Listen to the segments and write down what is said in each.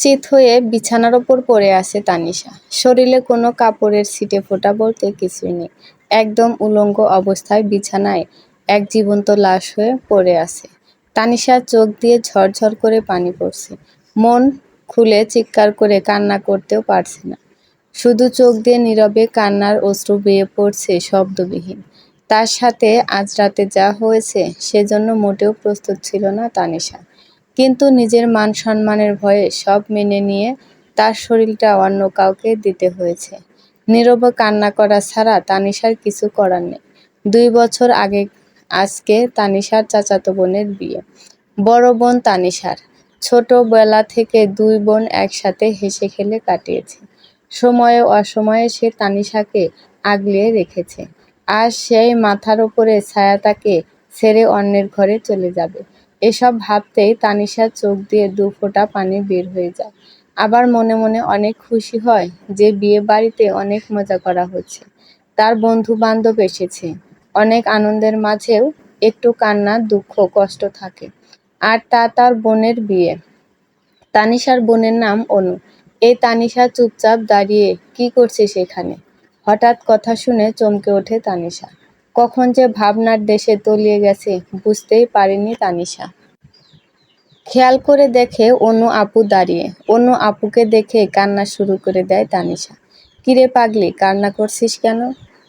চিত হয়ে বিছানার ওপর পড়ে আছে তানিশা। শরীরে কোনো কাপড়ের ছিটে ফোটা বলতে কিছুই নেই। একদম উলঙ্গ অবস্থায় বিছানায় এক জীবন্ত লাশ হয়ে পড়ে আছে। তানিশার চোখ দিয়ে ঝরঝর করে পানি পড়ছে। মন খুলে চিৎকার করে কান্না করতেও পারছে না। শুধু চোখ দিয়ে নীরবে কান্নার অশ্রু বেয়ে পড়ছে শব্দবিহীন। তার সাথে আজ রাতে যা হয়েছে, সেজন্য মোটেও প্রস্তুত ছিল না তানিশা। কিন্তু নিজের মান সম্মানের ভয়ে সব মেনে নিয়ে তার শরীরটা অন্য কাউকে দিতে হয়েছে। নীরব কান্না করা ছাড়া তানিশার কিছু করার নেই। দুই বছর আগে, আজকে তানিশার চাচাতো বোনের বিয়ে। বড় বোন তানিশার। ছোটবেলা থেকে দুই বোন একসাথে হেসে খেলে কাটিয়েছে। সময়ে অসময়ে সে তানিশাকে আগলিয়ে রেখেছে। আর সেই মাথার ওপরে ছায়া তাকে ছেড়ে অন্যের ঘরে চলে যাবে। এসব ভাবতেই তানিশার চোখ দিয়ে দু ফোঁটা পানি বের হয়ে যায়। আবার মনে মনে অনেক খুশি হয় যে বিয়ে বাড়িতে অনেক মজা করা হচ্ছে। তার বন্ধু বান্ধব এসেছে। অনেক আনন্দের মাঝেও একটু কান্না, দুঃখ, কষ্ট থাকে। আর তা তার বোনের বিয়ে। তানিশার বোনের নাম অনু। এই তানিশা চুপচাপ দাঁড়িয়ে কি করছে সেখানে? হঠাৎ কথা শুনে চমকে ওঠে তানিশা। কখন যে ভাবনার দেশে তলিয়ে গেছে, বুঝতেই পারেনি তানিশা। খেয়াল করে দেখে অনু আপু দাঁড়িয়ে। অনু আপুকে দেখে কান্না শুরু করে দেয় তানিশা। কিরে পাগলি, কান্না করছিস কেন?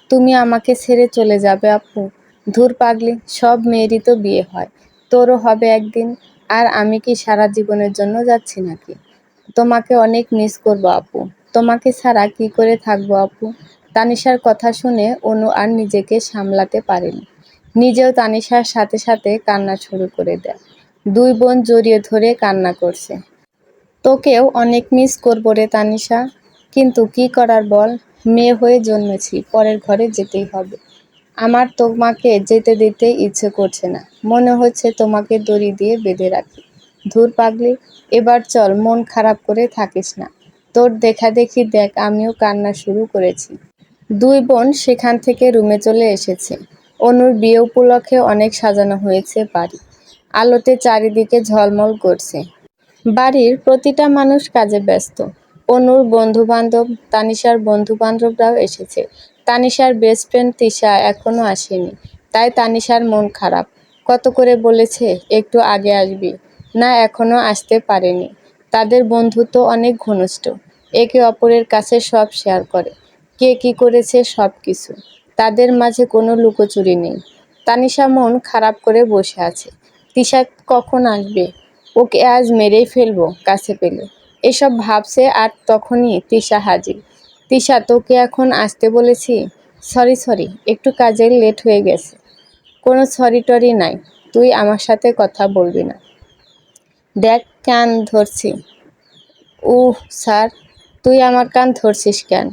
তুমি আমাকে ছেড়ে চলে যাবে আপু। ধুর পাগলি, সব মেয়েরই তো বিয়ে হয়। তোরও হবে একদিন। আর আমি কি সারা জীবনের জন্য যাচ্ছি নাকি? তোমাকে অনেক মিস করব আপু। তোমাকে ছাড়া কি করে থাকব আপু? তানিশার কথা শুনে অনু আর নিজেকে সামলাতে পারেনি। নিজেও তানিশার সাথে সাথে কান্না শুরু করে দেয়। দুই বোন জড়িয়ে ধরে কান্না করছে। তোকেও অনেক মিস করব রে তানিশা, কিন্তু কি করার বল? মেয়ে হয়ে জন্মেছি, পরের ঘরে যেতেই হবে। আমার তোমাকে যেতে দিতে ইচ্ছে করছে না। মনে হচ্ছে তোমাকে দড়ি দিয়ে বেঁধে রাখি। ধুর পাগলি, এবার চল, মন খারাপ করে থাকিস না। তোর দেখা দেখি দেখ, আমিও কান্না শুরু করেছি। দুই বোন সেখান থেকে রুমে চলে এসেছে। অনুর বিয়ে উপলক্ষে অনেক সাজানো হয়েছে বাড়ি। আলোতে চারিদিকে ঝলমল করছে। বাড়ির প্রতিটা মানুষ কাজে ব্যস্ত। অনুর বন্ধু বান্ধব তানিশার বন্ধু বান্ধবরাও এসেছে। তানিশার বেস্ট ফ্রেন্ড তিশা এখনও আসেনি। তাই তানিশার মন খারাপ। কত করে বলেছে, একটু আগে আসবি। না এখনও আসতে পারেনি। তাদের বন্ধুত্ব অনেক ঘনিষ্ঠ। একে অপরের কাছে সব শেয়ার করে। কে কি করেছে সব কিছু তাদের মাঝে কোনো লুকোচুরি নেই। তানিশা মন খারাপ করে বসে আছে। তিশা কখন আসবে? ওকে আজ মেরেই ফেলব কাছে পেলে। এসব ভাবছে আর তখনই তিশা হাজির। তিশা, তোকে এখন আসতে বলেছি? সরি সরি, একটু কাজের লেট হয়ে গেছে। কোনো সরি টরি নাই। তুই আমার সাথে কথা বলবি না। দেখ, কান ধরছি। উহ, স্যার, তুই আমার কান ধরছিস কেন?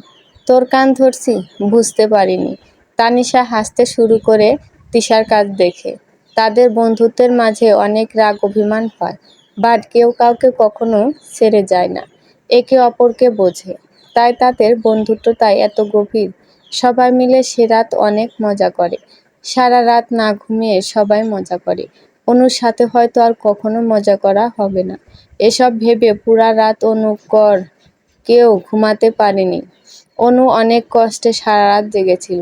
তোর কান ধরছি, বুঝতে পারিনি। তানিশা হাসতে শুরু করে তিশার কাজ দেখে। তাদের বন্ধুত্বের মাঝে অনেক রাগ অভিমান হয়, বাট কেউ কাউকে কখনো ছেড়ে যায় না। একে অপরকে বোঝে। তাই তাদের বন্ধুত্বটাই এত গভীর। সবাই মিলে সে রাত অনেক মজা করে। সারা রাত না ঘুমিয়ে সবাই মজা করে। অনুর সাথে হয়তো আর কখনো মজা করা হবে না। এসব ভেবে পুরা রাত অনু কর কেউ ঘুমাতে পারেনি। অনু অনেক কষ্টে সারা রাত জেগেছিল।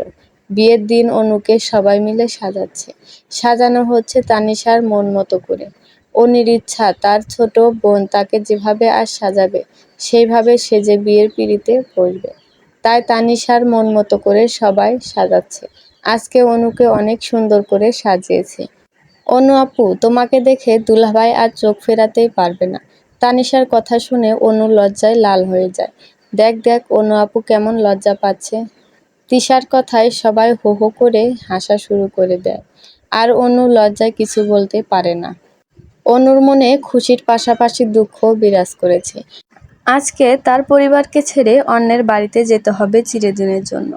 বিয়ের দিন অনুকে সবাই মিলে সাজাচ্ছে। সাজানো হচ্ছে তানিশার মন মতো করে। অনির ইচ্ছা, তার ছোট বোন তাকে যেভাবে আর সাজাবে, সেইভাবে সেজে বিয়ের পিড়িতে বসবে। তাই তানিশার মন মতো করে সবাই সাজাচ্ছে। আজকে অনুকে অনেক সুন্দর করে সাজিয়েছে। অনু আপু, তোমাকে দেখে দুলাভাই আর চোখ ফেরাতেই পারবে না। তানিশার কথা শুনে অনু লজ্জায় লাল হয়ে যায়। দেখ দেখ, অনু আপু কেমন লজ্জা পাচ্ছে। তিশার কথায় সবাই হো হো করে হাসা শুরু করে দেয়। আর অনু লজ্জায় কিছু বলতে পারে না। অনুর মনে খুশির পাশাপাশি দুঃখ বিরাজ করেছে। আজকে তার পরিবারকে ছেড়ে অন্যের বাড়িতে যেতে হবে চিরদিনের জন্য।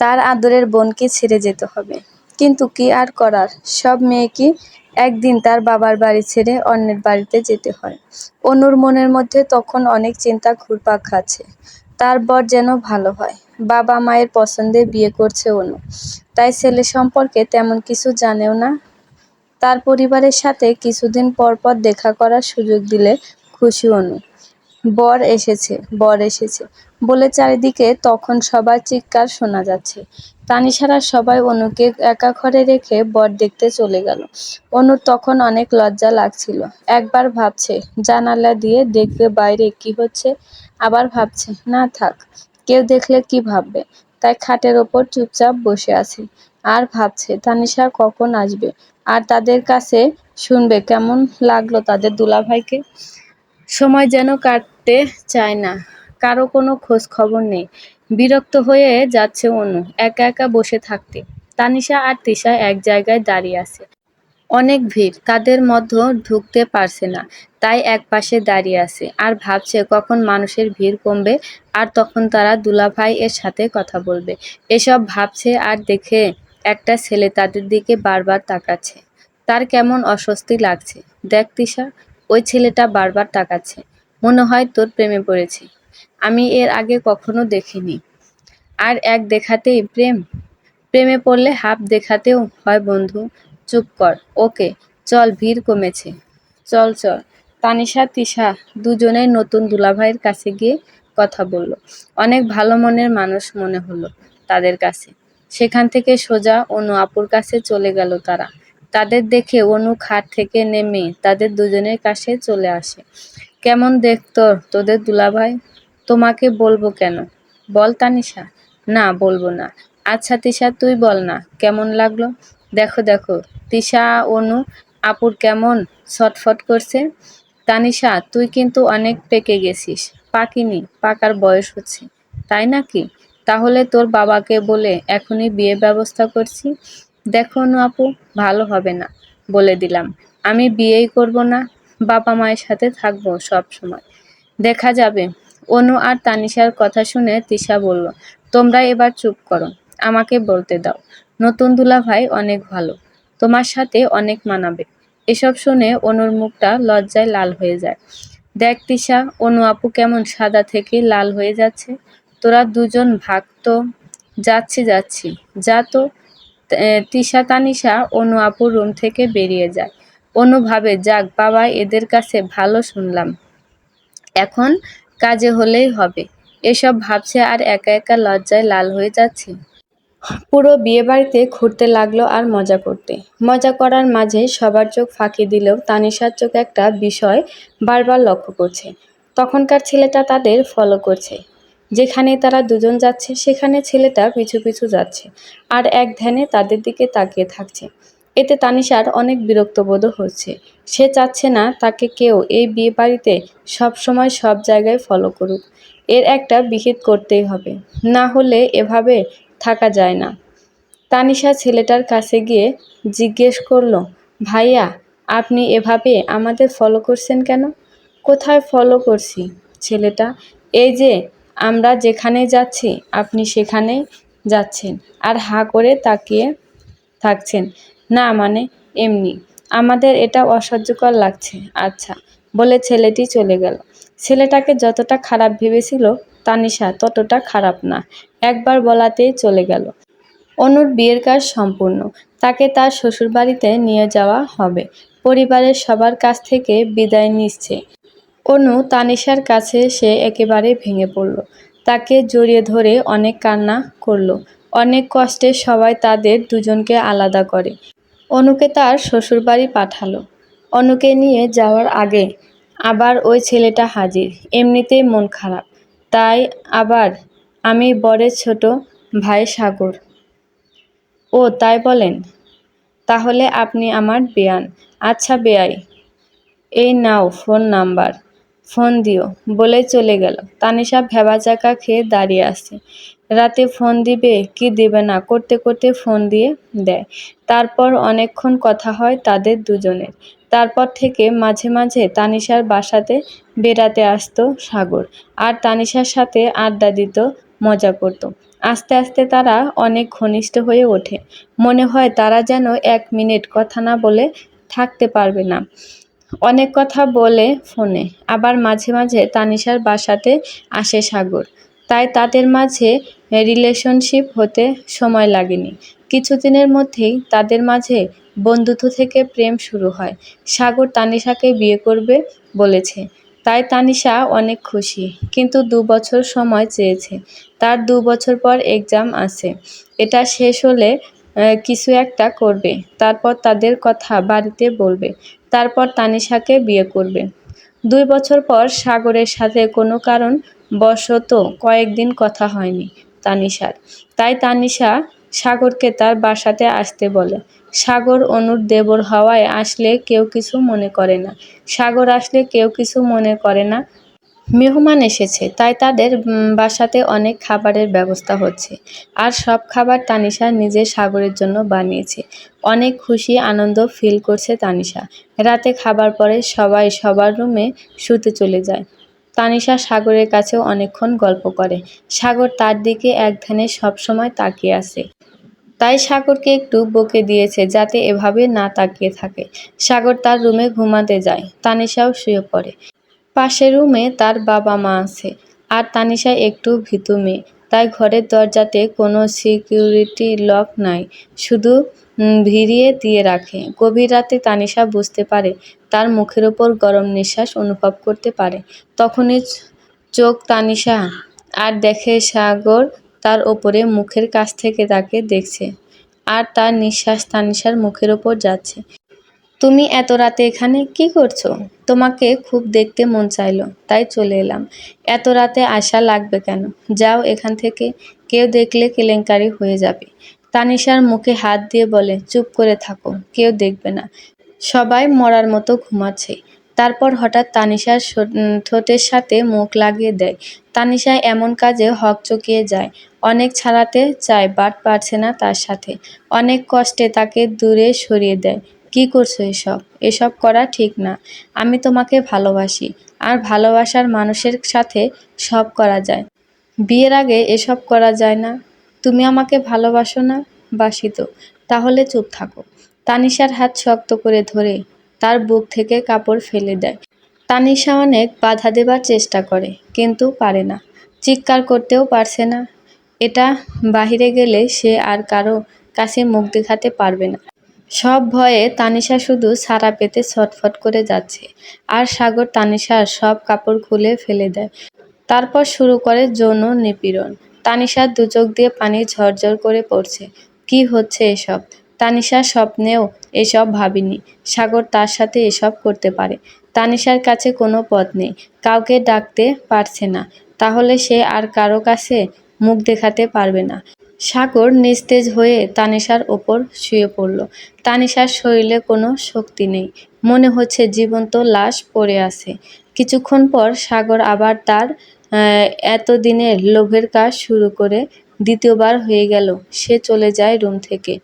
তার আদরের বোনকে ছেড়ে যেতে হবে। কিন্তু কি আর করার? সব মেয়েকে একদিন তার বাবার বাড়ি ছেড়ে অন্যের বাড়িতে যেতে হয়। অনুর মনের মধ্যে তখন অনেক চিন্তা ঘুরপাক খাচ্ছে। তার বর যেন ভালো হয়। বাবা মায়ের পছন্দে বিয়ে করছে অনু। তাই ছেলে সম্পর্কে তেমন কিছু জানেও না। তার পরিবারের সাথে কিছুদিন পর পর দেখা করার সুযোগ দিলে খুশি অনু। বর এসেছে বর এসেছে। বলে চারিদিকে তখন সবার চিৎকার শোনা যাচ্ছে। তানিশারা সবাই অনুকে একা ঘরে রেখে বর দেখতে চলে গেল। অনুর তখন অনেক লজ্জা লাগছিল। একবার ভাবছে, জানালা দিয়ে দেখবে বাইরে কি হচ্ছে। আবার ভাবছে, না থাক, কেউ দেখলে কি ভাববে? তাই খাটের ওপর চুপচাপ বসে আছে। আর ভাবছে তানিশা কখন আসবে? আর তাদের কাছে শুনবে, কেমন লাগল তাদের দুলাভাইকে? সময় যেন কাটতে চায় না। কারও কোনো খোঁজ খবর নেই। বিরক্ত হয়ে যাচ্ছে অনু, একা একা বসে থাকতে। তানিশা আর তিশা এক জায়গায় দাঁড়িয়ে আছে। অনেক ভিড় তাদের মধ্যে ঢুকতে পারছে না, তাই এক পাশে দাঁড়িয়ে আছে আর ভাবছে কখন মানুষের ভিড় কমবে আর তখন তারা দুলাভাই এর সাথে কথা বলবে। এসব ভাবছে আর দেখে একটা ছেলে তাদের দিকে বারবার তাকাচ্ছে। তার কেমন অস্বস্তি লাগছে। দেখ তিশা ওই ছেলেটা বারবার তাকাচ্ছে। মনে হয় তোর প্রেমে পড়েছে। আমি এর আগে কখনো দেখিনি। আর এক দেখাতেই প্রেম। প্রেমে পড়লে হাফ দেখাতেও হয় বন্ধু। চুপ কর, ওকে, চল, ভিড় কমেছে। চল চল। তানিশা, তিশা দুজনেই নতুন দুলাভাইয়ের কাছে গিয়ে কথা বলল। অনেক ভালো মনের মানুষ মনে হলো তাদের কাছে। সেখান থেকে সোজা অনু আপুর কাছে চলে গেল তারা। তাদের দেখে অনু খাট থেকে নেমে তাদের দুজনের কাছে চলে আসে। কেমন দেখতো তোদের দুলাভাই? তোমাকে বলব কেন? বল তানিশা। না, বলব না। আচ্ছা তিশা, তুই বল না। কেমন লাগল? দেখো দেখো। তিশা, অনু, আপুর কেমন ছটফট করছে? তানিশা, তুই কিন্তু অনেক পেকে গেছিস। পাকিনি, পাকার বয়স হচ্ছে। তাই নাকি? তাহলে তোর বাবাকে বলে এখনই বিয়ে ব্যবস্থা করছি? দেখো, অনু আপু, ভালো হবে না, বলে দিলাম। আমি বিয়েই করব না। বাবা মায়ের সাথে থাকব সব সময় দেখা যাবে। অনু আর তানিশার কথা শুনে তিশা বলল, তোমরা এবার চুপ করো, আমাকে বলতে দাও। নতুন দুলাভাই অনেক ভালো, তোমার সাথে অনেক মানাবে। এসব শুনে অনুর মুখটা লজ্জায় লাল হয়ে যায়। দেখ তিশা, অনু আপু কেমন সাদা থেকে লাল হয়ে যাচ্ছে। তোরা দুজন ভাগ তো, যাচ্ছি যাচ্ছি। যা তো তিশা তানিশা অনু আপুর রুম থেকে বেরিয়ে যায়। অনু ভাবে, যাক বাবা, এদের কাছে ভালো শুনলাম। এখন কাজে হলেই হবে। এসব ভাবছে আর একা একা লজ্জায় লাল হয়ে যাচ্ছে। পুরো বিয়েবাড়িতে ঘুরতে লাগল আর মজা করতে। মজা করার মাঝে সবার চোখ ফাঁকি দিলেও তানিশার চোখ একটা বিষয় বারবার লক্ষ্য করছে। তখনকার ছেলেটা তাদের ফলো করছে। যেখানে তারা দুজন যাচ্ছে, সেখানে ছেলেটা পিছু পিছু যাচ্ছে। আর এক ধ্যানে তাদের দিকে তাকিয়ে থাকছে। এতে তানিশার অনেক বিরক্তবোধ হচ্ছে। সে চাচ্ছে না তাকে কেউ এই বিয়ে বাড়িতে সবসময় সব জায়গায় ফলো করুক। এর একটা বিহিত করতেই হবে। না হলে এভাবে থাকা যায় না। তানিশা ছেলেটার কাছে গিয়ে জিজ্ঞেস করল, ভাইয়া, আপনি এভাবে আমাদের ফলো করছেন কেন? কোথায় ফলো করছি ছেলেটা? এই যে, আমরা যেখানে যাচ্ছি, আপনি সেখানেই যাচ্ছেন। আর হা করে তাকিয়ে থাকছেন। না মানে এমনি। আমাদের এটা অসহ্যকর লাগছে। আচ্ছা বলে ছেলেটি চলে গেল। ছেলেটাকে যতটা খারাপ ভেবেছিল তানিশা ততটা খারাপ না। একবার বলাতেই চলে গেল। অনুর বিয়ের কাজ সম্পূর্ণ। তাকে তার শ্বশুরবাড়িতে নিয়ে যাওয়া হবে। পরিবারের সবার কাছ থেকে বিদায় নিচ্ছে। অনু তানিশার কাছে সে একেবারে ভেঙে পড়ল। তাকে জড়িয়ে ধরে অনেক কান্না করল। অনেক কষ্টে সবাই তাদের দুজনকে আলাদা করে। অনুকে তার শ্বশুরবাড়ি পাঠালো। অনুকে নিয়ে যাওয়ার আগে আবার ওই ছেলেটা হাজির। এমনিতেই মন খারাপ। তাই আবার আমি বরের ছোট ভাই সাগর। ও তাই বলেন, তাহলে আপনি আমার বেয়ান। আচ্ছা বেয়াই, এই নাও ফোন নাম্বার। ফোন দিও। বলে চলে গেল। তানিশা ভেবাচাকা খেয়ে দাঁড়িয়ে আছে। রাতে ফোন দিবে, কি দেবে না? করতে করতে ফোন দিয়ে দেয়। তারপর অনেকক্ষণ কথা হয় তাদের দুজনের। তারপর থেকে মাঝে মাঝে তানিশার বাসাতে বেড়াতে আসতো সাগর। আর তানিশার সাথে আড্ডা দিত, মজা করত। আস্তে আস্তে তারা অনেক ঘনিষ্ঠ হয়ে ওঠে। মনে হয় তারা যেন এক মিনিট কথা না বলে থাকতে পারবে না। অনেক কথা বলে ফোনে। আবার মাঝে মাঝে তানিশার বাসাতে আসে সাগর। তাই তাদের মাঝে রিলেশনশিপ হতে সময় লাগেনি। কিছুদিনের মধ্যেই তাদের মাঝে বন্ধুত্ব থেকে প্রেম শুরু হয়। সাগর তানিশাকে বিয়ে করবে বলেছে। তাই তানিশা অনেক খুশি, কিন্তু দু বছর সময় চেয়েছে। তার দু বছর পর এক্সাম আছে। এটা শেষ হলে কিছু একটা করবে। তারপর তাদের কথা বাড়িতে বলবে। তারপর তানিশাকে বিয়ে করবে। দুই বছর পর সাগরের সাথে কোনো কারণ বশত কয়েকদিন কথা হয়নি। তানিশার। তাই তানিশা সাগরকে তার বাসাতে আসতে বলে। সাগর অনুর দেবর হওয়ায় আসলে কেউ কিছু মনে করে না। সাগর আসলে কেউ কিছু মনে করে না। মেহমান এসেছে, তাই তাদের বাসাতে অনেক খাবারের ব্যবস্থা হচ্ছে। আর সব খাবার তানিশা নিজে সাগরের জন্য বানিয়েছে। অনেক খুশি, আনন্দ ফিল করছে তানিশা। রাতে খাবার পরে সবাই সবার রুমে শুতে চলে যায়। তানিশা সাগরের কাছেও অনেকক্ষণ গল্প করে। সাগর তার দিকে এক ধ্যানে সবসময় তাকিয়ে আছে। তাই সাগরকে একটু বকে দিয়েছে যাতে এভাবে না তাকিয়ে থাকে। সাগর তার রুমে ঘুমাতে যায়। তানিশাও শুয়ে পড়ে। পাশের রুমে তার বাবা মা আছে আর তানিশা একটু ভীতু মেয়ে। তাই ঘরের দরজাতে কোনো সিকিউরিটি লক নাই। শুধু ভিড়িয়ে দিয়ে রাখে। গভীর রাতে তানিশা বুঝতে পারে, তার মুখের ওপর গরম নিঃশ্বাস অনুভব করতে পারে। তখনই চোখ তানিশা আর দেখে সাগর তার ওপরে মুখের কাছ থেকে তাকে দেখছে আর তার নিঃশ্বাস তানিশার মুখের ওপর যাচ্ছে। তুমি এত রাতে এখানে কি করছ? তোমাকে খুব দেখতে মন চাইলো, তাই চলে এলাম। এত রাতে আসা লাগবে কেন? যাও এখান থেকে, কেউ দেখলে কেলেঙ্কারি হয়ে যাবে। তানিশার মুখে হাত দিয়ে বলে, চুপ করে থাকো, কেউ দেখবে না। সবাই মরার মতো ঘুমাচ্ছে। তারপর হঠাৎ তানিশার ঠোঁটের সাথে মুখ লাগিয়ে দেয়। তানিশা এমন কাজে হক চকিয়ে যায়। অনেক ছাড়াতে চায়, বাট পারছে না তার সাথে। অনেক কষ্টে তাকে দূরে সরিয়ে দেয়। কি করছ এসব? এসব করা ঠিক না। আমি তোমাকে ভালোবাসি। আর ভালোবাসার মানুষের সাথে সব করা যায়। বিয়ের আগে এসব করা যায় না? তুমি আমাকে ভালোবাসো না বাসি তো তাহলে চুপ থাকো। তানিশার হাত শক্ত করে ধরে তার বুক থেকে কাপড় ফেলে দেয়। তানিশা অনেক বাধা দেবার চেষ্টা করে, কিন্তু পারে না। চিৎকার করতেও পারছে না। এটা বাহিরে গেলে সে আর কারও কাছে মুখ দেখাতে পারবে না। সব ভয়ে তানিশা শুধু সারা পেতে ছটফট করে যাচ্ছে। আর সাগর তানিশার সব কাপড় খুলে ফেলে দেয়। তারপর শুরু করে যৌন নিপীড়ন। তানিশার দু চোখ দিয়ে পানি ঝরঝর করে পড়ছে। কি হচ্ছে এসব? তানিশা স্বপ্নেও এসব ভাবিনি। সাগর তার সাথে এসব করতে পারে। তানিশার কাছে কোনো পথ নেই। কাউকে ডাকতে পারছে না। তাহলে সে আর কারও কাছে মুখ দেখাতে পারবে না। সাগর নিস্তেজ হয়ে তানিশার ওপর শুয়ে পড়ল। তানিশার শরীরে কোনো শক্তি নেই। মনে হচ্ছে জীবন্ত লাশ পড়ে আছে। কিছুক্ষণ পর সাগর আবার তার এতদিনের লোভের কাজ শুরু করে দ্বিতীয়বার হয়ে গেল। সে চলে যায় রুম থেকে।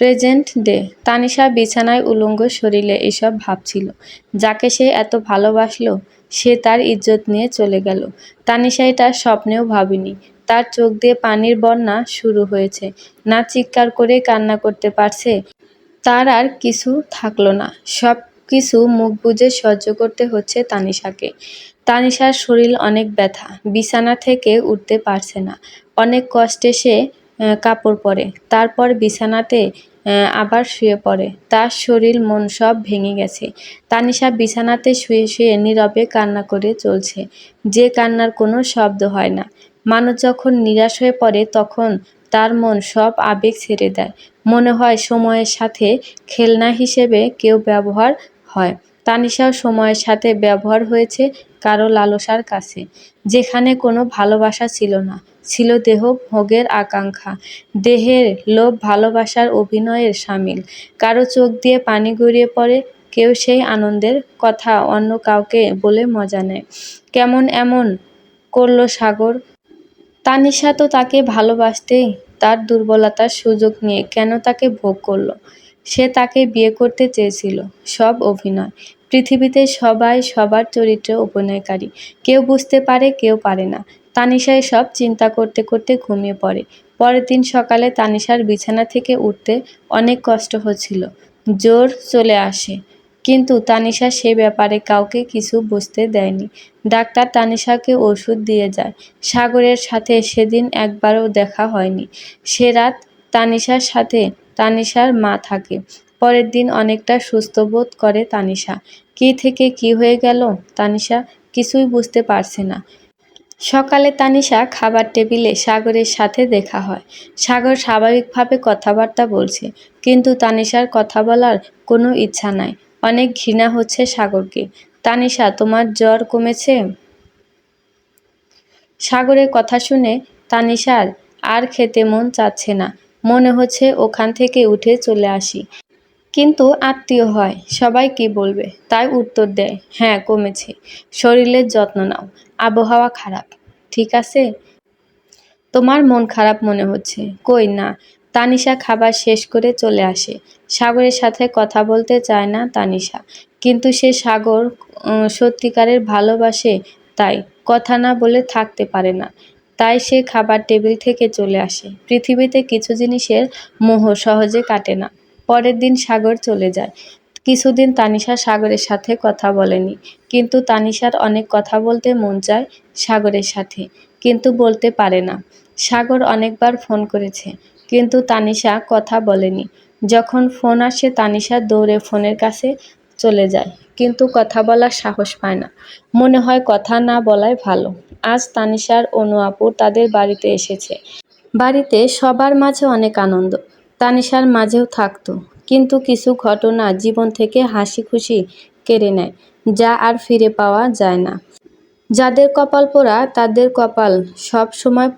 Present day. তানিশা বিছানায় উলঙ্গ শরীরে এসব ভাবছিল। যাকে সে এত ভালোবাসলো, সে তার ইজ্জত নিয়ে চলে গেল। তানিশা এটা স্বপ্নেও ভাবিনি। তার চোখ দিয়ে পানির বন্যা শুরু হয়েছে। না চিৎকার করে কান্না করতে পারছে, তার আর কিছু থাকল না। সব কিছু মুখ বুজে সহ্য করতে হচ্ছে তানিশাকে। তানিশার শরীর অনেক ব্যথা, বিছানা থেকে উঠতে পারছে না। অনেক কষ্টে সে কাপড় পরে, তারপর বিছানাতে আবার শুয়ে পড়ে। তার শরীর, মন সব ভেঙে গেছে। তানিশা বিছানাতে শুয়ে শুয়ে নীরবে কান্না করে চলছে। যে কান্নার কোনো শব্দ হয় না। মানুষ যখন নিরাশ হয়ে পড়ে, তখন তার মন সব আবেগ ছেড়ে দেয়। মনে হয় সময়ের সাথে খেলনা হিসেবে কেউ ব্যবহার হয়। তানিশাও সময়ের সাথে ব্যবহার হয়েছে কারও লালসার কাছে, যেখানে কোনো ভালোবাসা ছিল না, ছিল দেহ ভোগের আকাঙ্ক্ষা। দেহের লোভ ভালোবাসার অভিনয়ের সামিল। কারও চোখ দিয়ে পানি গড়িয়ে পড়ে, কেউ সেই আনন্দের কথা অন্য কাউকে বলে মজা নেয়। কেমন এমন করল সাগর? তানিশা তো তাকে ভালোবাসতেই তার দুর্বলতার সুযোগ নিয়ে কেন তাকে ভোগ করল? সে তাকে বিয়ে করতে চেয়েছিল, সব অভিনয়। পৃথিবীতে সবাই সবার চরিত্রে অভিনয়কারী কেউ বুঝতে পারে, কেউ পারে না। তানিশা সব চিন্তা করতে করতে ঘুমিয়ে পড়ে। পরের দিন সকালে তানিশার বিছানা থেকে উঠতে অনেক কষ্ট হচ্ছিল। জোর চলে আসে। কিন্তু তানিশা সে ব্যাপারে কাউকে কিছু বুঝতে দেয়নি। ডাক্তার তানিশাকে ওষুধ দিয়ে যায়। সাগরের সাথে সেদিন একবারও দেখা হয়নি। সে রাত তানিশার সাথে তানিশার মা থাকে। পরের দিন অনেকটা সুস্থ বোধ করে তানিশা। কি থেকে কি হয়ে গেল? তানিশা কিছুই বুঝতে পারছে না। সকালে তানিশা খাবার টেবিলে সাগরের সাথে দেখা হয়। সাগর স্বাভাবিকভাবে কথাবার্তা বলছে, কিন্তু তানিশার কথা বলার কোনো ইচ্ছা নাই। অনেক ঘৃণা হচ্ছে সাগরকে। তানিশা, তোমার জ্বর কমেছে? সাগরের কথা শুনে তানিশার আর খেতে মন চাচ্ছে না। মনে হচ্ছে ওখান থেকে উঠে চলে আসি। কিন্তু আত্মীয় হয়, সবাই কি বলবে? তাই উত্তর দেয় হ্যাঁ কমেছে। শরীরের যত্ন নাও। আবহাওয়া খারাপ, ঠিক আছে? তোমার মন খারাপ মনে হচ্ছে। কই না, তানিশা খাবার শেষ করে চলে আসে। সাগরের সাথে কথা বলতে চায় না তানিশা, কিন্তু সে সাগর সত্যিকারের ভালোবাসে তাই কথা না বলে থাকতে পারে না। তাই সে খাবার টেবিল থেকে চলে আসে। পৃথিবীতে কিছু জিনিসের মোহ সহজে কাটে না। পরের দিন সাগর চলে যায়। কিছুদিন তানিশা সাগরের সাথে কথা বলেনি। কিন্তু তানিশার অনেক কথা বলতে মন চায় সাগরের সাথে, কিন্তু বলতে পারে না। সাগর অনেকবার ফোন করেছে, কিন্তু তানিশা কথা বলেনি। যখন ফোন আসে, তানিশা দৌড়ে ফোনের কাছে চলে যায়, কিন্তু কথা বলার সাহস পায় না। মনে হয় কথা না বলাই ভালো। আজ তানিশার অনু আপু তাদের বাড়িতে এসেছে। বাড়িতে সবার মাঝে অনেক আনন্দ। তানিশার মাঝেও থাকতো। কিন্তু কিছু ঘটনা জীবন থেকে হাসি খুশি কেড়ে নেয়, যা আর ফিরে পাওয়া যায় না। যাদের কপাল পোড়া, তাদের কপাল সব সময়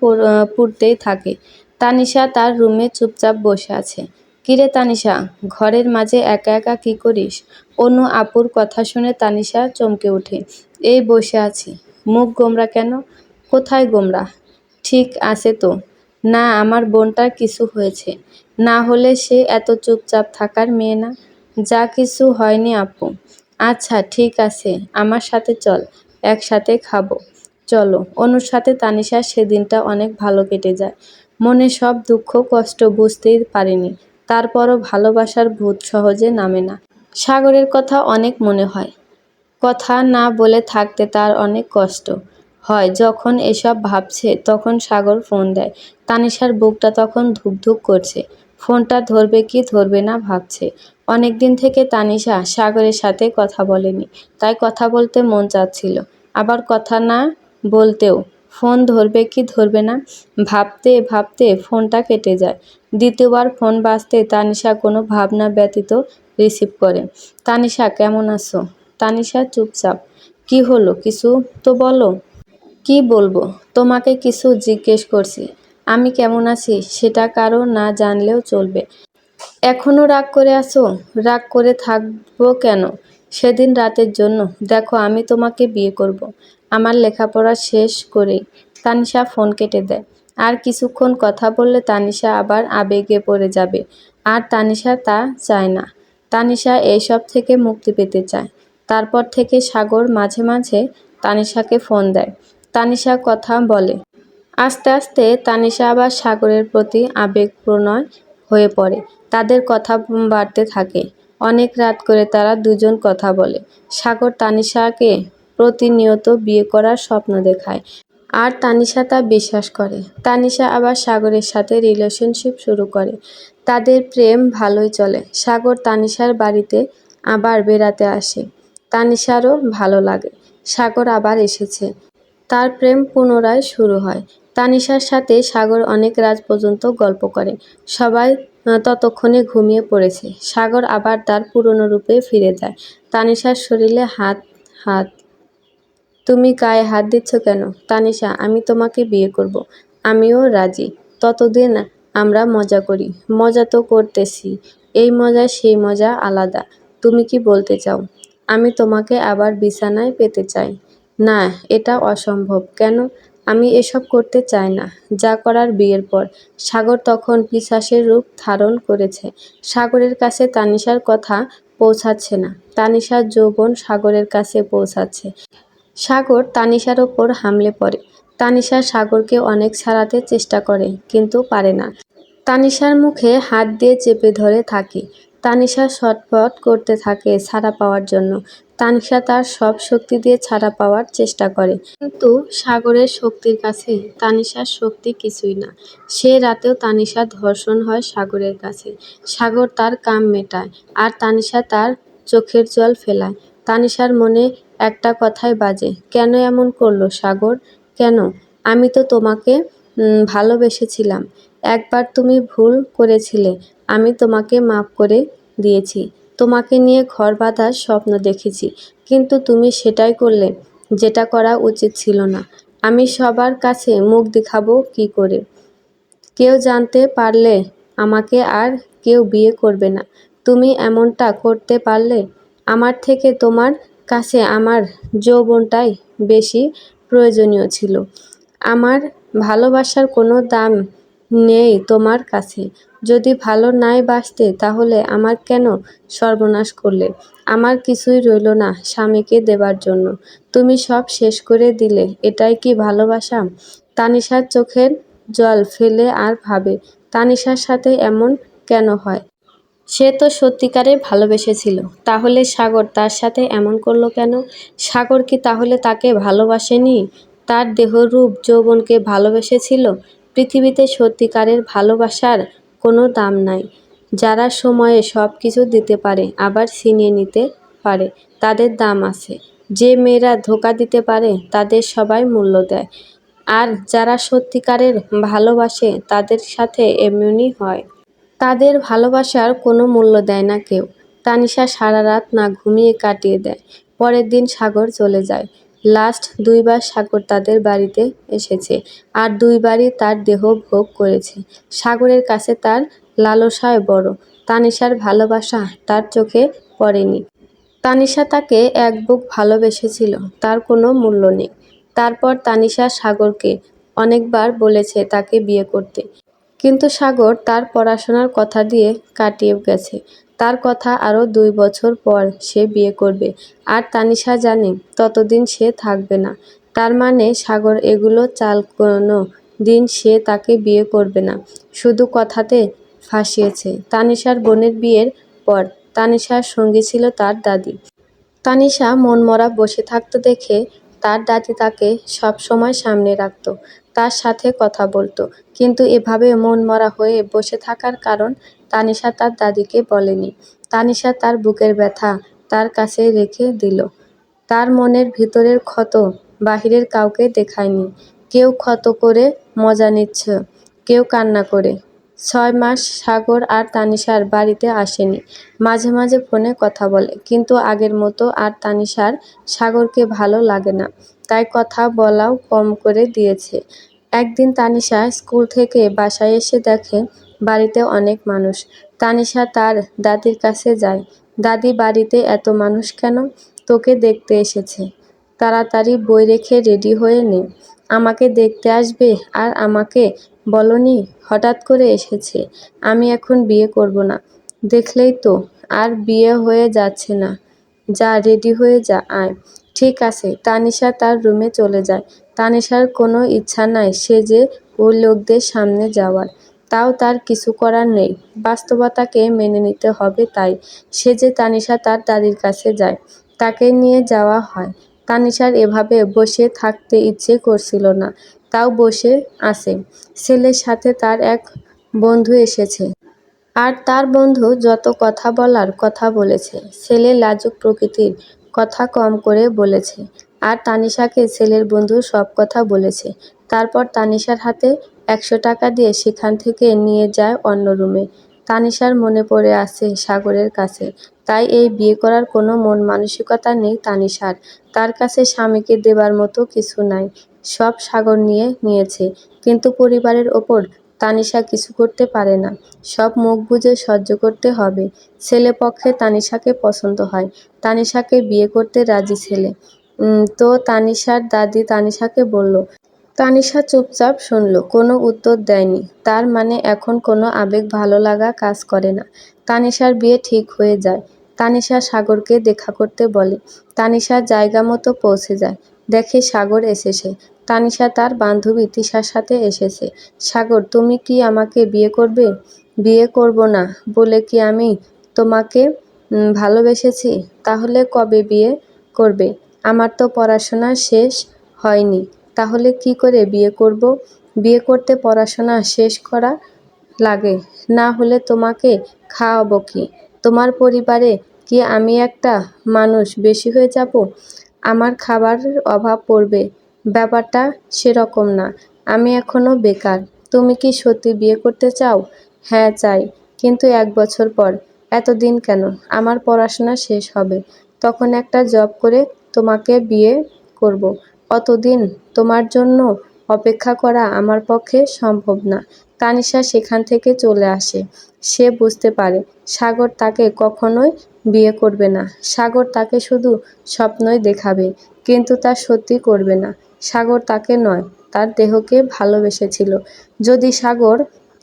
পুড়তেই থাকে। তানিশা তার রুমে চুপচাপ বসে আছে। কিরে তানিশা, ঘরের মাঝে একা একা কি করিস? অনু আপুর কথা শুনে তানিশা চমকে ওঠে। এই বসে আছি। মুখ গোমরা কেন? কোথায় গোমরা? ঠিক আছে তো। না, আমার বোনটার কিছু হয়েছে। না হলে সে এত চুপচাপ থাকার মেয়ে না। যা কিছু হয়নি আপু। আচ্ছা ঠিক আছে, আমার সাথে চল, একসাথে খাব। চলো, অনুর সাথে তানিশার সেদিনটা অনেক ভালো কেটে যায়। মনে সব দুঃখ, কষ্ট বুঝতেই পারেনি। তারপরও ভালোবাসার ভূত সহজে নামে না। সাগরের কথা অনেক মনে হয়। কথা না বলে থাকতে তার অনেক কষ্ট। হয়, যখন এসব ভাবছে, তখন সাগর ফোন দেয়। তানিশার বুকটা তখন ধুকধুক করছে। ফোনটা ধরবে কি ধরবে না ভাবছে। অনেক দিন থেকে তানিশা সাগরের সাথে কথা বলেনি, তাই কথা বলতে মন চাচ্ছিল। আবার কথা না বলতেও ফোন ধরবে কি ধরবে না? ভাবতে ভাবতে ফোনটা কেটে যায়। দ্বিতীয়বার ফোন বাজতে তানিশা কোনো ভাবনা ব্যতীত রিসিভ করে। তানিশা, কেমন আছো? তানিশা, চুপচাপ। কি হলো? কিছু তো বলো। কি বলব? তোমাকে কিছু জিজ্ঞেস করছি। আমি কেমন আছি সেটা কারও না জানলেও চলবে। এখনও রাগ করে আছো? রাগ করে থাকব কেন? সেদিন রাতের জন্য। দেখো, আমি তোমাকে বিয়ে করব। আমার লেখাপড়া শেষ করেই তানিশা ফোন কেটে দেয়। আর কিছুক্ষণ কথা বললে তানিশা আবার আবেগে পড়ে যাবে। আর তানিশা তা চায় না। তানিশা এইসব থেকে মুক্তি পেতে চায়। তারপর থেকে সাগর মাঝে মাঝে তানিশাকে ফোন দেয়। তানিশা কথা বলে আস্তে আস্তে তানিশা আবার সাগরের প্রতি আবেগপ্রণয় হয়ে পড়ে। তাদের কথা বাড়তে থাকে। অনেক রাত করে তারা দুজন কথা বলে। সাগর তানিশাকে প্রতিনিয়ত বিয়ে করার স্বপ্ন দেখায় আর তানিশা তা বিশ্বাস করে। তানিশা আবার সাগরের সাথে রিলেশনশিপ শুরু করে। তাদের প্রেম ভালোই চলে। সাগর তানিশার বাড়িতে আবার বেড়াতে আসে। তানিশারও ভালো লাগে। সাগর আবার এসেছে। তার প্রেম পুনরায় শুরু হয়। তানিশার সাথে সাগর অনেক রাত পর্যন্ত গল্প করে। সবাই ততক্ষণে ঘুমিয়ে পড়েছে। সাগর আবার তার পুরনো রূপে ফিরে যায়। তানিশার শরীরে হাত হাত। তুমি গায়ে হাত দিচ্ছ কেন? তানিশা, আমি তোমাকে বিয়ে করব। আমিও রাজি। ততদিন আমরা মজা করি। মজা তো করতেছি। এই মজা, সেই মজা আলাদা। তুমি কি বলতে চাও? আমি তোমাকে আবার বিছানায় পেতে চাই। না, এটা অসম্ভব। কেন? আমি এসব করতে চাই না। যা করার বিয়ের পর। সাগর তখন পিশাসের রূপ ধারণ করেছে। সাগরের কাছে তানিশার কথা পৌঁছাচ্ছে না। তানিশার যৌবন সাগরের কাছে পৌঁছাচ্ছে। সাগর তানিশার ওপর হামলে পড়ে। তানিশা সাগরকে অনেক ছাড়াতে চেষ্টা করে, কিন্তু পারে না। তানিশার মুখে হাত দিয়ে চেপে ধরে থাকে। তানিশা ছটফট করতে থাকে ছাড়া পাওয়ার জন্য। তানিশা তার সব শক্তি দিয়ে ছাড়া পাওয়ার চেষ্টা করে। কিন্তু সাগরের শক্তির কাছে তানিশার শক্তি কিছুই না। সে রাতেও তানিশা ধর্ষণ হয় সাগরের কাছে। সাগর তার কাম মেটায় আর তানিশা তার চোখের জল ফেলায়। তানিশার মনে একটা কথাই বাজে, কেন এমন করল সাগর? কেন? আমি তো তোমাকে ভালোবেসেছিলাম। একবার তুমি ভুল করেছিলে। আমি তোমাকে মাফ করে দিয়েছি। তোমাকে নিয়ে ঘর বাঁধার স্বপ্ন দেখেছি। কিন্তু তুমি সেটাই করলে, যেটা করা উচিত ছিল না। আমি সবার কাছে মুখ দেখাবো কি করে? কেউ জানতে পারলে আমাকে আর কেউ বিয়ে করবে না। তুমি এমনটা করতে পারলে? আমার থেকে তোমার কাছে আমার যৌবনটাই বেশি প্রয়োজনীয় ছিল। আমার ভালোবাসার কোনো দাম নেই তোমার কাছে। যদি ভালো নাই বাসতে তাহলে আমার কেন সর্বনাশ করলে? আমার কিছুই রইল না স্বামীকে দেবার জন্য। তুমি সব শেষ করে দিলে, এটাই কি ভালোবাসা? তানিশার চোখের জল ফেলে আর ভাবে, তানিশার সাথে এমন কেন হয়? সে তো সত্যিকারে ভালোবেসেছিল। তাহলে সাগর তার সাথে এমন করল কেন? সাগর কি তাহলে তাকে ভালোবাসেনি? তার দেহরূপ যৌবনকে ভালোবেসেছিল? পৃথিবীতে সত্যিকারের ভালোবাসার কোনো দাম নাই। যারা সময়ে সব কিছু দিতে পারে, আবার ছিনিয়ে নিতে পারে, তাদের দাম আছে। যে মেয়েরা ধোকা দিতে পারে, তাদের সবাই মূল্য দেয়। আর যারা সত্যিকারের ভালোবাসে, তাদের সাথে এমনই হয়। তাদের ভালোবাসার কোনো মূল্য দেয় না কেউ। তানিশা সারা রাত না ঘুমিয়ে কাটিয়ে দেয়। পরের দিন সাগর চলে যায়। লাস্ট দুইবার সাগর তাদের বাড়িতে এসেছে আর দুইবারই তার দেহ ভোগ করেছে। সাগরের কাছে তার লালসায় বড়। তানিশার ভালোবাসা তার চোখে পড়েনি। তানিশা তাকে এক বুক ভালোবেসেছিল, তার কোনো মূল্য নেই। তারপর তানিশা সাগরকে অনেকবার বলেছে তাকে বিয়ে করতে। কিন্তু সাগর তার পড়াশোনার কথা দিয়ে কাটিয়ে গেছে। তার কথা আরও দুই বছর পর সে বিয়ে করবে। আর তানিশা জানে, ততদিন সে থাকবে না। তার মানে সাগর এগুলো চাল কোনো দিন সে তাকে বিয়ে করবে না। শুধু কথাতে ফাঁসিয়েছে তানিশার বোনের বিয়ের পর। তানিশার সঙ্গী ছিল তার দাদি। তানিশা মনমরা বসে থাকতো দেখে তার দাদি তাকে সব সময় সামনে রাখতো, তার সাথে কথা বলতো। কিন্তু এভাবে মনমরা হয়ে বসে থাকার কারণ তানিশা তার দাদিকে বলেনি। তানিশা তার বুকের ব্যথা তার কাছে রেখে দিল। তার মনের ভিতরের ক্ষত বাহিরের কাউকে দেখায়নি। কেউ ক্ষত করে মজা নিচ্ছে, কেউ কান্না করে। ছয় মাস সাগর আর তানিশার বাড়িতে আসেনি। মাঝে মাঝে ফোনে কথা বলে, কিন্তু আগের মতো আর তানিশার সাগরকে ভালো লাগে না। তাই কথা বলাও কম করে দিয়েছে। একদিন তানিশা স্কুল থেকে বাসায় এসে দেখে বাড়িতে অনেক মানুষ। তানিশা তার দাদির কাছে যায়। দাদি, বাড়িতে এত মানুষ কেন? তোকে দেখতে এসেছে। তাড়াতাড়ি বই রেখে রেডি হয়ে নে। আমাকে দেখতে আসবে? আর আমাকে বলনি? হঠাৎ করে এসেছে। আমি এখন বিয়ে করব না। দেখলেই তো, আর বিয়ে হয়ে যাচ্ছে না। যা, রেডি হয়ে যা, আয়। ঠিক আছে। তানিশা তার রুমে চলে যায়। তানিশার কোনো ইচ্ছা নাই সে যে ওই লোকদের সামনে যাওয়ার। তাও তার কিছু করার নেই। বাস্তবতাকে মেনে নিতে হবে তাই। সে যে তানিশা তার দাদির কাছে যায়, তাকে নিয়ে যাওয়া হয়। তানিশার এভাবে বসে থাকতে ইচ্ছে করছিল না। তাও বসে আছে। ছেলের সাথে তার এক বন্ধু এসেছে। আর তার বন্ধু যত কথা বলার কথা বলেছে। ছেলে লাজুক প্রকৃতির কথা কম করে বলেছে। আর তানিশাকে ছেলের বন্ধু সব কথা বলেছে। তারপর তানিশার হাতে একশো টাকা দিয়ে সেখান থেকে নিয়ে যায় অন্য রুমে। তানিশার মনে পড়ে আছে সাগরের কাছে। তাই এই বিয়ে করার কোনো মন মানসিকতা নেই তানিশার। তার কাছে স্বামীকে দেবার মতো কিছু নাই। সব সাগর নিয়ে নিয়েছে। কিন্তু পরিবারের ওপর তানিশা কিছু করতে পারে না। সব মুখ বুঝে সহ্য করতে হবে। ছেলে পক্ষে তানিশাকে পছন্দ হয়। তানিশাকে বিয়ে করতে রাজি ছেলে। তো তানিশার দাদি তানিশাকে বলল তানিশা চুপচাপ শুনল, কোনো উত্তর দেয়নি। তার মানে এখন কোনো আবেগ ভালো লাগা কাজ করে না। তানিশার বিয়ে ঠিক হয়ে যায়। তানিশা সাগরকে দেখা করতে বলে। তানিশা জায়গা মতো পৌঁছে যায়। দেখে সাগর এসেছে। তানিশা তার বান্ধবী তিশার সাথে এসেছে। সাগর, তুমি কি আমাকে বিয়ে করবে? বিয়ে করব না বলে কি আমি তোমাকে ভালোবেসেছি? তাহলে কবে বিয়ে করবে? আমার তো পড়াশোনা শেষ হয়নি। তাহলে কি করে বিয়ে করব? বিয়ে করতে পড়াশোনা শেষ করা লাগে। না হলে তোমাকে খাওয়াবো কি? তোমার পরিবারে কি আমি একটা মানুষ বেশি হয়ে যাব? আমার খাবারের অভাব পড়বে। ব্যাপারটা সেরকম না। আমি এখনও বেকার। তুমি কি সত্যি বিয়ে করতে চাও? হ্যাঁ চাই। কিন্তু এক বছর পর। এতদিন কেন? আমার পড়াশোনা শেষ হবে। তখন একটা জব করে তোমাকে বিয়ে করব। অতদিন তোমার জন্য অপেক্ষা করা আমার পক্ষে সম্ভব না। তানিশা সেখান থেকে চলে আসে। সে বুঝতে পারে সাগর তাকে কখনোই বিয়ে করবে না। সাগর তাকে শুধু স্বপ্নই দেখাবে, কিন্তু তা সত্যি করবে না। সাগর তাকে নয়, তার দেহকে ভালোবেসেছিল। যদি সাগর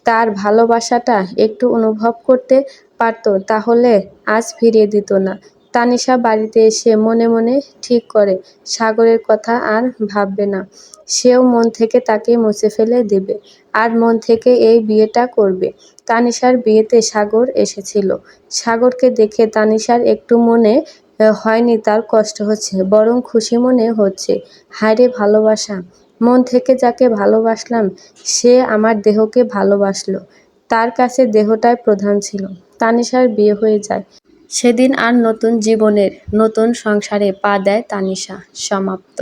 তার ভালোবাসাটা একটু অনুভব করতে পারত, তাহলে আজ ফিরিয়ে দিত না। তানিশা বাড়িতে এসে মনে মনে ঠিক করে, সাগরের কথা আর ভাববে না। সেও মন থেকে তাকে মুছে ফেলে দেবে, আর মন থেকে এই বিয়েটা করবে। তানিশার বিয়েতে সাগর এসেছিল। সাগরকে দেখে তানিশার একটু মনে হয়নি তার কষ্ট হচ্ছে, বরং খুশি মনে হচ্ছে। হায়রে ভালোবাসা, মন থেকে যাকে ভালোবাসলাম, সে আমার দেহকে ভালোবাসলো। তার কাছে দেহটাই প্রধান ছিল। তানিশার বিয়ে হয়ে যায়। সেদিন আর নতুন জীবনের নতুন সংসারে পা দেয় তানিশা সমাপ্ত।